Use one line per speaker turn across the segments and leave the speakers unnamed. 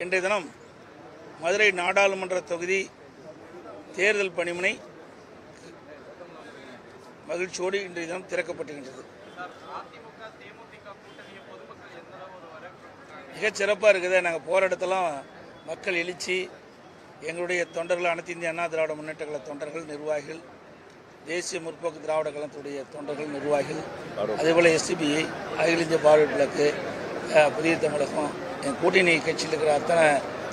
இன்றைய தினம் மதுரை நாடாளுமன்ற தொகுதி தேர்தல் பணிமனை மகிழ்ச்சியோடு இன்றைய தினம் திறக்கப்பட்டிருக்கின்றது. மிகச் சிறப்பாக இருக்குது. நாங்கள் போகிற இடத்தெல்லாம் மக்கள் எழுச்சி எங்களுடைய தொண்டர்கள் அனைத்து இந்திய அண்ணா திராவிட முன்னேற்ற கழக தொண்டர்கள் நிர்வாகிகள் தேசிய முற்போக்கு திராவிட கழகத்துடைய தொண்டர்கள் நிர்வாகிகள் அதேபோல் எஸ்டிபிஐ அகில இந்திய பார்வை விளக்கு புதிய தமிழகம் என் கூட்டணி கட்சியில் இருக்கிற அத்தனை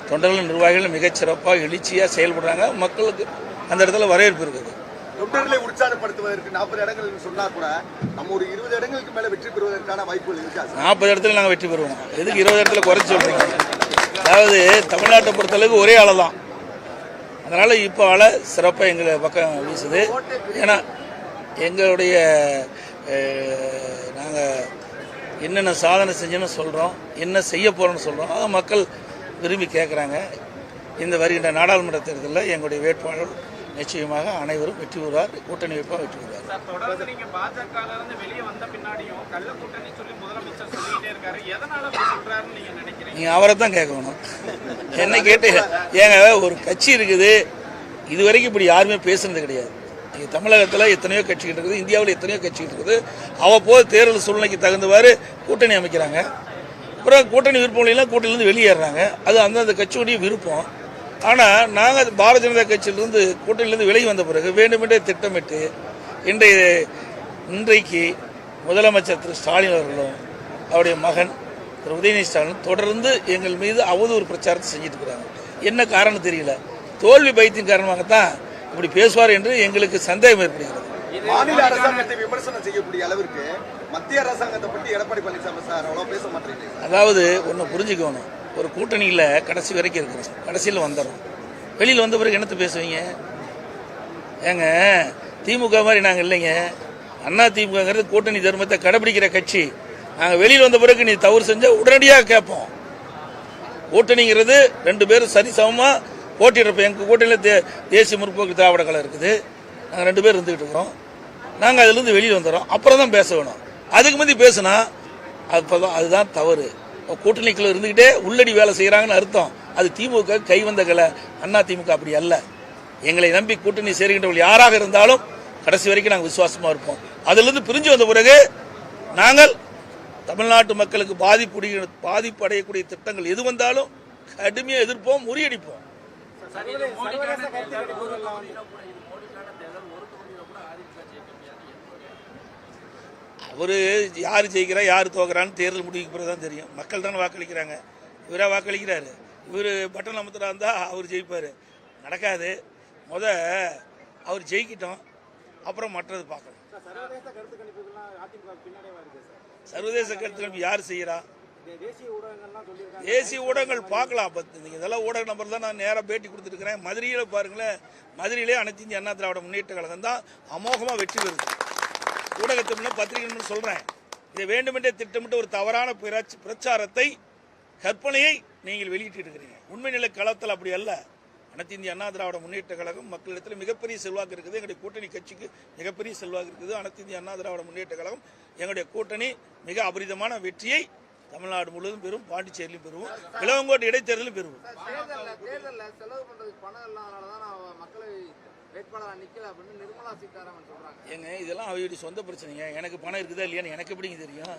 தொண்டர்கள் நிர்வாகிகள் மிகச் சிறப்பாக எழுச்சியாக செயல்படுறாங்க. மக்களுக்கு அந்த இடத்துல வரவேற்பு இருக்குது.
தொண்டர்களை உற்சாகப்படுத்துவதற்கு நாற்பது இடங்கள் சொன்னா கூட நம்ம ஒரு இருபது இடங்களுக்கு மேல வெற்றி பெறுவதற்கான வாய்ப்புகள் இருக்கா?
நாற்பது இடத்துல நாங்கள் வெற்றி பெறுவோம். எதுக்கு இருபது இடத்துல குறைச்சி சொல்றீங்க? அதாவது தமிழ்நாட்டை பொறுத்தளவுக்கு ஒரே ஆளை தான். அதனால இப்போ அலை சிறப்பாக எங்களை பக்கம் வீசுது. ஏன்னா எங்களுடைய என்னென்ன சாதனை செஞ்சோன்னு சொல்கிறோம் என்ன செய்ய போகிறோம்னு சொல்கிறோம் அதை மக்கள் விரும்பி கேட்குறாங்க இந்த வருகின்ற நாடாளுமன்ற தேர்தலில் எங்களுடைய வேட்பாளர் நிச்சயமாக அனைவரும் வெற்றி பெறுவார் கூட்டணி வைப்பாக வெற்றி பெறுவார்.
சார் தொடர்ந்து நீங்க பாஜகல இருந்து வெளியே வந்த பின்னாடியும் கள்ள கூட்டணி சொல்லி முதலமைச்சர் சொல்லிட்டே இருக்காரு. எதனால அப்படி சொல்றாருன்னு நீங்க நினைக்கிறீங்க?
நீங்கள் அவரை தான் கேட்கணும். என்ன கேட்டு ஏங்க ஒரு கட்சி இருக்குது. இது வரைக்கும் இப்படி யாருமே பேசுனது கிடையாது. தமிழகத்தில் எத்தனையோ கட்சிகள் இருக்குது இந்தியாவில் எத்தனையோ கட்சிகள் இருக்குது. அவ்வப்போது தேர்தல் சூழ்நிலைக்கு தகுந்தவாறு கூட்டணி அமைக்கிறாங்க. அப்புறம் கூட்டணி விருப்பம் இல்லைன்னா கூட்டணியிலேருந்து வெளியேறாங்க. அது அந்தந்த கட்சியுடைய விருப்பம். ஆனால் நாங்கள் பாரதிய ஜனதா கட்சியிலிருந்து கூட்டணியிலேருந்து விலகி வந்த பிறகு வேண்டுமென்றே திட்டமிட்டு இன்றைய இன்றைக்கு முதலமைச்சர் திரு ஸ்டாலின் அவர்களும் அவருடைய மகன் திரு உதயநிதி ஸ்டாலின் தொடர்ந்து எங்கள் மீது அவதூறு பிரச்சாரத்தை செஞ்சுட்டு இருக்கிறாங்க. என்ன காரணம் தெரியல. தோல்வி பயத்தின் காரணமாகத்தான் இப்படி பேசுவார் என்று எங்களுக்கு சந்தேகம் ஏற்படுகிறது.
மாநில அரசாங்கத்தை விமர்சனம் செய்யக்கூடிய அளவிற்கு மத்திய அரசாங்கத்தை பற்றி எடப்பாடி பழனிசாமி சார் அவ்வளவு பேச மாட்டேங்கிறீங்க.
அதாவது ஒன்று புரிஞ்சுக்கணும். ஒரு கூட்டணியில் கடைசி வரைக்கும் இருக்கிறோம். கடைசியில் வந்துடுறோம். வெளியில் வந்த பிறகு என்னத்தை பேசுவீங்க? ஏங்க திமுக மாதிரி நாங்கள் இல்லைங்க. அண்ணா திமுகங்கிறது கூட்டணி தர்மத்தை கடைபிடிக்கிற கட்சி. நாங்கள் வெளியில் வந்த பிறகு நீ தவறு செஞ்சால் உடனடியாக கேட்போம். கூட்டணிங்கிறது ரெண்டு பேரும் சரிசமமாக போட்டிடுறப்ப எங்கள் கூட்டணியில் தே தேசிய முற்போக்கு திராவிட கலை இருக்குது. நாங்கள் ரெண்டு பேர் இருந்துகிட்டு இருக்கிறோம். நாங்கள் அதுலேருந்து வெளியில் வந்துடுறோம். அப்புறம் தான் பேச வேணும். அதுக்கு முந்தி பேசுனா அப்பதான் அதுதான் தவறு. கூட்டணிக்குள்ள இருந்துக்கிட்டே உள்ளடி வேலை செய்கிறாங்கன்னு அர்த்தம். அது திமுக கை வந்த கலை. அண்ணா திமுக அப்படி அல்ல. எங்களை நம்பி கூட்டணி சேர்கின்றவர்கள் யாராக இருந்தாலும் கடைசி வரைக்கும் நாங்கள் விசுவாசமாக இருப்போம். அதிலிருந்து பிரிஞ்சு வந்த பிறகு நாங்கள் தமிழ்நாட்டு மக்களுக்கு பாதிப்பு பாதிப்பு அடையக்கூடிய திட்டங்கள் எது வந்தாலும் கடுமையாக எதிர்ப்போம் முறியடிப்போம். அவர் யார் ஜெயிக்கிறா யார் தோக்குறான்னு தேர்தல் முடிவுக்கு பிறகு தான் தெரியும். மக்கள் தானே வாக்களிக்கிறாங்க. இவராக வாக்களிக்கிறாரு. இவர் பட்டன் அமுத்துறா இருந்தால் அவர் ஜெயிப்பார். நடக்காது. முத அவர் ஜெயிக்கிட்டோம். அப்புறம் மற்றது பார்க்கணும்
சர்வதேச கருத்து கணிப்புகள்லாம் அதிமுக பின்னடைவா இருக்கு சார்.
சர்வதேச கருத்து கணிப்பு யார் செய்கிறா
தேசிய
தேசிய ஊடகங்கள் பார்க்கலாம். அப்போ நீங்கள் இதெல்லாம் ஊடக நம்பர் தான் நான் நேராக பேட்டி கொடுத்துருக்கிறேன் மதுரையில் பாருங்களேன். மதுரையிலே அனைத்து இந்திய அண்ணா திராவிட முன்னேற்ற கழகம் தான் அமோகமாக வெற்றி பெறுது. ஊடகத்தை பத்திரிகைன்னு சொல்கிறேன் இதை வேண்டுமென்றே திட்டமிட்டு ஒரு தவறான பிரச்ச- பிரச்சாரத்தை கற்பனையை நீங்கள் வெளியிட்டு இருக்கிறீங்க உண்மை நிலை களத்தில் அப்படி அல்ல. அனைத்து இந்திய அண்ணா திராவிட முன்னேற்ற கழகம் மக்களிடத்தில் மிகப்பெரிய செல்வாக்கு இருக்குது. எங்களுடைய கூட்டணி கட்சிக்கு மிகப்பெரிய செல்வாக்கு இருக்குது. அனைத்து இந்திய அண்ணா திராவிட முன்னேற்ற கழகம் எங்களுடைய கூட்டணி மிக அபரிதமான வெற்றியை தமிழ்நாடு முழுவதும் பெறும் பாண்டிச்சேரியிலும் பெறுவோம் இளவங்கோட்டை இடைத்தேர்தலும் பெறுவோம். ஏங்க இதெல்லாம் அவருடைய சொந்த பிரச்சனைங்க. எனக்கு பணம் இருக்குதா இல்லையான்னு எனக்கு எப்படிங்க தெரியும்?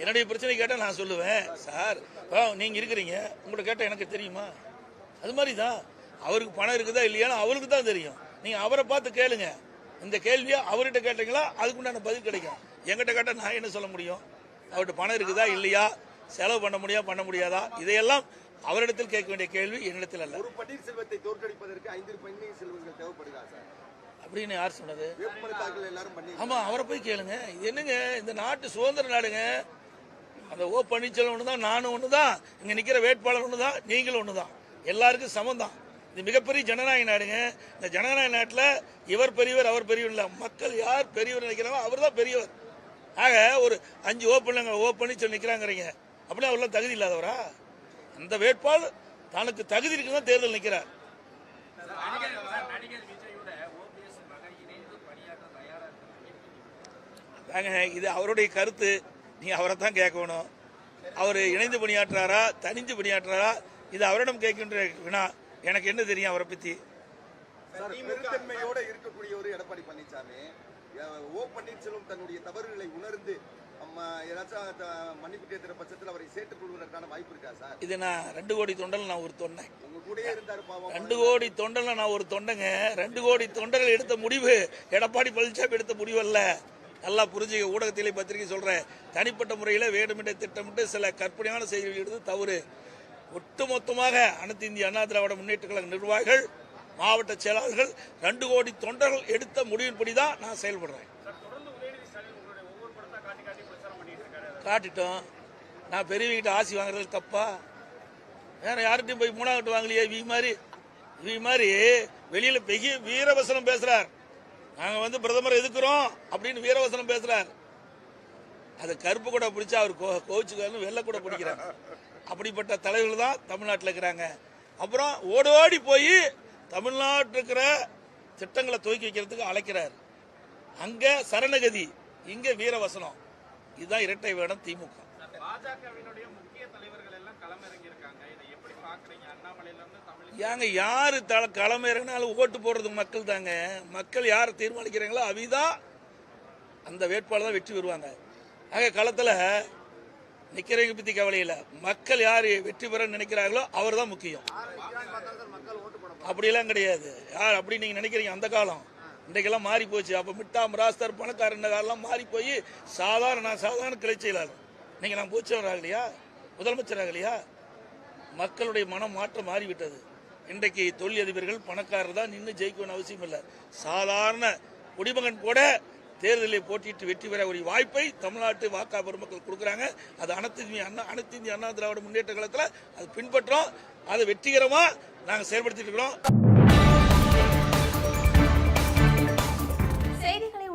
என்னுடைய பிரச்சனை கேட்டால் நான் சொல்லுவேன். சார் நீங்கள் இருக்கிறீங்க உங்கள்கிட்ட கேட்டால் எனக்கு தெரியுமா? அது மாதிரி தான் அவருக்கு பணம் இருக்குதா இல்லையான்னு அவருக்கு தான் தெரியும். நீங்கள் அவரை பார்த்து கேளுங்க. இந்த கேள்வியை அவர்கிட்ட கேட்டீங்களா? அதுக்கு உண்டான பதில் கிடைக்கும். என்கிட்ட கேட்டால் நான் என்ன சொல்ல முடியும்? அவர்கிட்ட பணம் இருக்குதா இல்லையா? செலவு பண்ண முடியா பண்ண முடியாதா? இதையெல்லாம் அவரிடத்தில் கேட்க வேண்டிய கேள்வி என்னிடத்தில் அல்ல.
ஒரு பன்னீர்செல்வத்தை தோற்கடிப்பதற்கு ஐந்து பன்னீர் செல்வங்கள் தேவைப்படுதா சார்?
அப்படின்னு யார் சொன்னது? ஆமா அவரை போய் கேளுங்க. இது என்னங்க? இந்த நாட்டு சுதந்திர நாடுங்க. அந்த ஓ பன்னீர்செல்வம் ஒன்று தான் நானும் ஒன்று தான் இங்கே நிற்கிற வேட்பாளர் ஒன்று தான் நீங்களும் ஒன்று தான் எல்லாருக்கும் சமம் தான். இது மிகப்பெரிய ஜனநாயக நாடுங்க. இந்த ஜனநாயக நாட்டில் இவர் பெரியவர் அவர் பெரியவர் இல்லை. மக்கள் யார் பெரியவர் நினைக்கிறாங்களோ அவர் தான் பெரியவர். ஆக ஒரு அஞ்சு ஓ பண்ணுங்க ஓ பன்னீர்செல்வம் நிற்கிறாங்கிறீங்க அப்படின்னா அவர்லாம் தகுதி இல்லாதவரா? அந்த வேட்பாளர் தனக்கு தகுதி இருக்குன்னு தான் தேர்தல் நிற்கிறார் தாங்க இது அவருடைய கருத்து. நீ அவரை தான் கேட்கணும். அவர் இணைந்து பணியாற்றுறாரா தனிஞ்சு பணியாற்றுறாரா இது அவரிடம் கேட்கின்ற வினா. எனக்கு என்ன தெரியும் அவரை
பெருந்தன்மையோட இருக்கக்கூடிய ஒரு எடப்பாடி பழனிசாமி ஓ பன்னீர்செல்வம் தன்னுடைய தவறுகளை உணர்ந்து ஏதாச்சும் மன்னிப்பு கேட்கிற பட்சத்தில் அவரை சேர்த்துக் கொள்வதற்கான வாய்ப்பு இருக்கா சார்?
இது நான் ரெண்டு கோடி தொண்டல் நான் ஒரு தொண்டை.
உங்க கூடயே இருந்தாரு பாவம்.
ரெண்டு கோடி தொண்டல்ல நான் ஒரு தொண்டைங்க. ரெண்டு கோடி தொண்டர்கள் எடுத்த முடிவு எடப்பாடி பழனிசாமி எடுத்த முடிவு அல்ல. நல்லா புரிஞ்சுக்க ஊடகத்திலே பத்திரிகை சொல்றேன். தனிப்பட்ட முறையில் வேண்டுமென்றே திட்டமிட்டு சில கற்பனையான செய்திகள் எடுத்து தவறு. ஒட்டுமொத்தமாக அனைத்து இந்திய அண்ணா திராவிட முன்னேற்ற கழக நிர்வாகிகள் மாவட்ட செயலாளர்கள் ரெண்டு கோடி தொண்டர்கள் எடுத்த முடிவின்படி தான் நான் செயல்படுறேன். காட்டிட்டோம். நான் பெரியவங்கிட்ட ஆசி வாங்குறது தப்பா? வேற யார்கிட்டையும் போய் மூணாவது வாங்கலையே இவங்க மாதிரி. இவங்க மாதிரி வெளியில பெரிய வீரவசனம் பேசுறார். நாங்க வந்து பிரதமர் எதுக்குறோம் அப்படின்னு வீரவசனம் பேசுறார். அது கருப்பு கூட பிடிச்சா அவர் கோ கோச்சுக்காரனு வெள்ளை கூட பிடிக்கிறார். அப்படிப்பட்ட தலைவர்கள் தான் தமிழ்நாட்டில் இருக்கிறாங்க. அப்புறம் ஓடோடி போய் தமிழ்நாட்டில் இருக்கிற திட்டங்களை துவக்கி வைக்கிறதுக்கு அழைக்கிறார். அங்க சரணகதி இங்க வீரவசனம். இதுதான் இரட்டை வேடம் திமுக.
சார் பாஜகவினுடைய முக்கிய தலைவர்கள் எல்லாம் களமிறங்கி இருக்காங்க இதை எப்படி பாக்குறீங்க அண்ணாமலையில இருந்து தமிழ்
ஏங்க யாரு தல களம் இறங்கினாலும் ஓட்டு போடுறது மக்கள் தாங்க. மக்கள் யார் தீர்மானிக்கிறாங்களோ அவிதான் அந்த வேட்பாளர் தான் வெற்றி பெறுவாங்க. ஆக களத்துல நிக்கிறவங்க பத்தி கவலை இல்ல. மக்கள் யார் வெற்றி பெற நினைக்கிறார்களோ அவர் தான் முக்கியம். அப்படியெல்லாம் கிடையாது. யார் அப்படி நீங்க நினைக்கிறீங்க அந்த காலம்? இன்றைக்கெல்லாம் மாறி போச்சு. அப்போ மிட்டா மிராஸ்தர் பணக்காரர் இந்த மாறி போய் சாதாரண நான் சாதாரண கிளை செயலாளர். இன்றைக்கி நான் பூச்சவர் ஆகலையா? முதலமைச்சர் ஆகலையா? மக்களுடைய மனம் மாற்றம் மாறிவிட்டது. இன்றைக்கு தொழிலதிபர்கள் பணக்காரர் தான் நின்று ஜெயிக்கணும்னு அவசியம் இல்லை. சாதாரண குடிமகன் கூட தேர்தலில் போட்டியிட்டு வெற்றி பெற ஒரு வாய்ப்பை தமிழ்நாட்டு வாக்கா பெருமக்கள் கொடுக்குறாங்க. அது அனைத்து இந்திய அண்ணா அனைத்து இந்திய அண்ணா திராவிட முன்னேற்ற காலத்தில் அது பின்பற்றோம். அதை வெற்றிகரமாக நாங்கள் செயல்படுத்திட்டு இருக்கிறோம்.